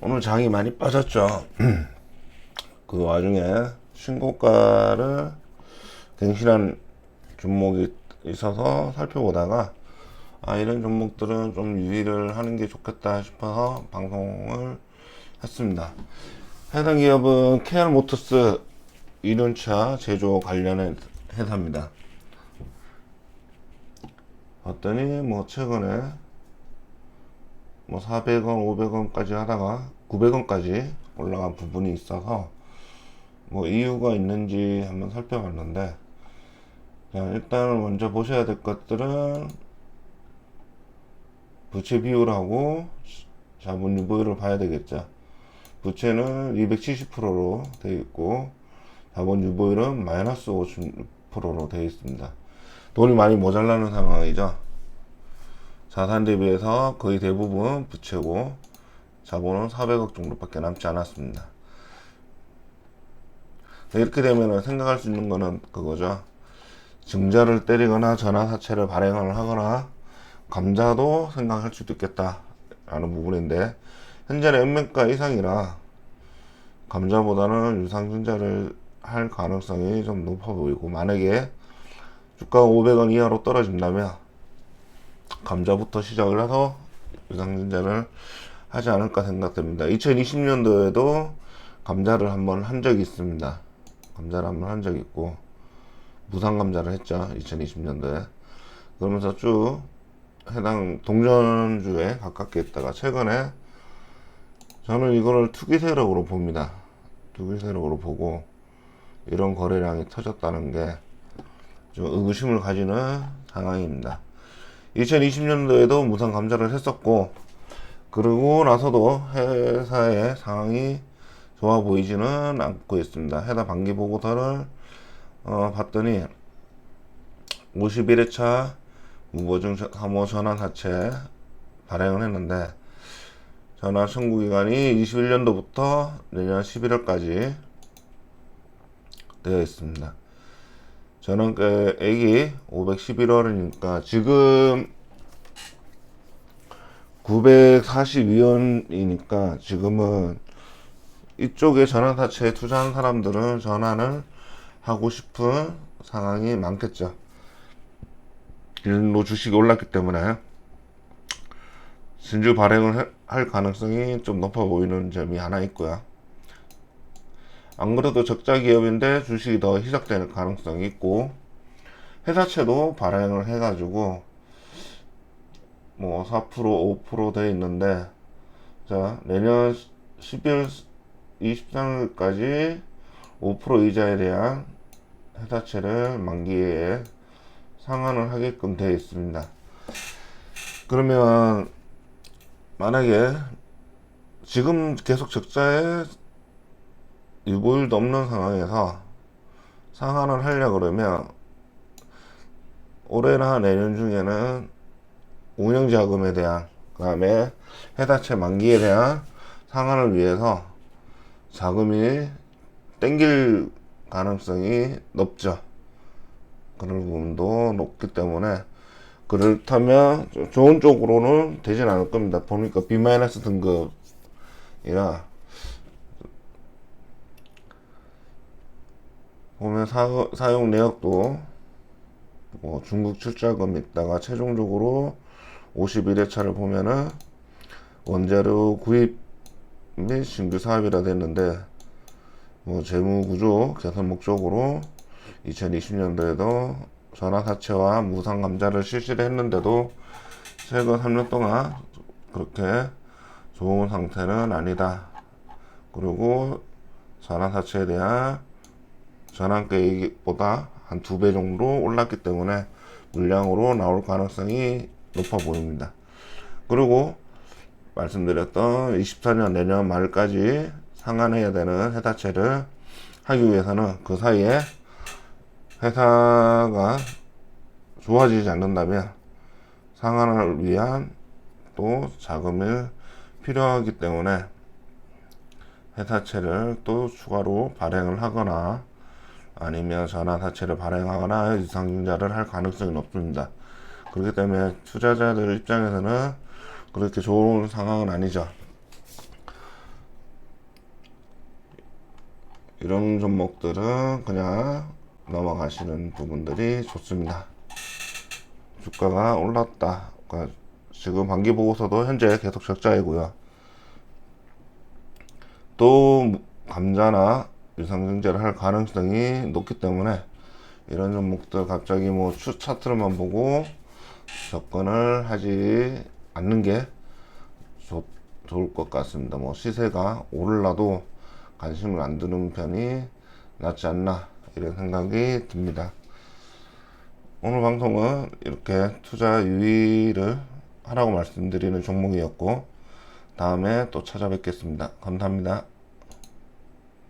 오늘 장이 많이 빠졌죠. 그 와중에 신고가를 갱신한 종목이 있어서 살펴보다가 아 이런 종목들은 좀 유의를 하는 게 좋겠다 싶어서 방송을 했습니다. 해당 기업은 KR 모터스 이륜차 제조 관련한 회사입니다. 봤더니 뭐 최근에 뭐 400원, 500원까지 하다가 900원까지 올라간 부분이 있어서 뭐 이유가 있는지 한번 살펴봤는데 자, 일단 먼저 보셔야 될 것들은 부채 비율하고 자본 유보율을 봐야 되겠죠. 부채는 270%로 되어 있고 자본 유보율은 마이너스 50%로 되어 있습니다. 돈이 많이 모자라는 상황이죠. 자산 대비해서 거의 대부분 부채고 자본은 400억 정도밖에 남지 않았습니다. 이렇게 되면 생각할 수 있는 거는 그거죠. 증자를 때리거나 전화사채를 발행을 하거나 감자도 생각할 수도 있겠다라는 부분인데 현재는 연매가 이상이라 감자보다는 유상증자를 할 가능성이 좀 높아 보이고 만약에 주가가 500원 이하로 떨어진다면 감자부터 시작을 해서 유상증자를 하지 않을까 생각됩니다. 2020년도에도 감자를 한번 한 적이 있습니다. 감자를 한번 한 적이 있고 무상 감자를 했죠. 2020년도에 그러면서 쭉 해당 동전주에 가깝게 있다가 최근에 저는 이거를 투기 세력으로 봅니다. 투기 세력으로 보고 이런 거래량이 터졌다는 게 좀 의구심을 가지는 상황입니다. 2020년도에도 무상 감자를 했었고 그러고 나서도 회사의 상황이 좋아 보이지는 않고 있습니다. 해당 반기 보고서를 어, 봤더니 51회차 무보증 3호 전환사채 발행을 했는데 전환 청구 기간이 21년도부터 내년 11월까지 되어 있습니다. 전환액이 511원이니까 지금 942원이니까 지금은 이쪽에 전환사채에 투자한 사람들은 전환을 하고 싶은 상황이 많겠죠. 일로 주식이 올랐기 때문에 진주 발행을 해- 할 가능성이 좀 높아 보이는 점이 하나 있고요. 안 그래도 적자 기업인데 주식이 더 희석될 가능성이 있고 회사채도 발행을 해가지고 뭐 4% 5%돼 있는데 자 내년 12월 23일까지 5% 이자에 대한 회사채를 만기에 상환을 하게끔 되어 있습니다. 그러면 만약에 지금 계속 적자에 유보율도 없는 상황에서 상환을 하려 그러면 올해나 내년 중에는 운영자금에 대한 그 다음에 회사채 만기에 대한 상환을 위해서 자금이 땡길 가능성이 높죠. 그런 부분도 높기 때문에 그렇다면 좀 좋은 쪽으로는 되진 않을 겁니다. 보니까 B- 등급이라 보면 사, 사용 내역도 뭐 중국 출자금 있다가 최종적으로 51회차를 보면은 원자료 구입 및 신규 사업이라 됐는데 뭐 재무 구조 개선 목적으로 2020년도에도 전화사채와 무상 감자를 실시를 했는데도 최근 3년 동안 그렇게 좋은 상태는 아니다. 그리고 전화사채에 대한 전환계획보다 한 두 배 정도 올랐기 때문에 물량으로 나올 가능성이 높아 보입니다. 그리고 말씀드렸던 24년 내년 말까지 상환해야 되는 회사채를 하기 위해서는 그 사이에 회사가 좋아지지 않는다면 상환을 위한 또 자금이 필요하기 때문에 회사채를 또 추가로 발행을 하거나 아니면 전환사채를 발행하거나 유상증자를 할 가능성이 높습니다. 그렇기 때문에 투자자들 입장에서는 그렇게 좋은 상황은 아니죠. 이런 종목들은 그냥 넘어가시는 부분들이 좋습니다. 주가가 올랐다. 그러니까 지금 반기 보고서도 현재 계속 적자이고요. 또 감자나 유상증자를 할 가능성이 높기 때문에 이런 종목들 갑자기 뭐 추 차트로만 보고 접근을 하지 않는 게 좋, 좋을 것 같습니다. 뭐 시세가 오를라도 관심을 안 두는 편이 낫지 않나 이런 생각이 듭니다. 오늘 방송은 이렇게 투자 유의를 하라고 말씀드리는 종목이었고 다음에 또 찾아뵙겠습니다. 감사합니다.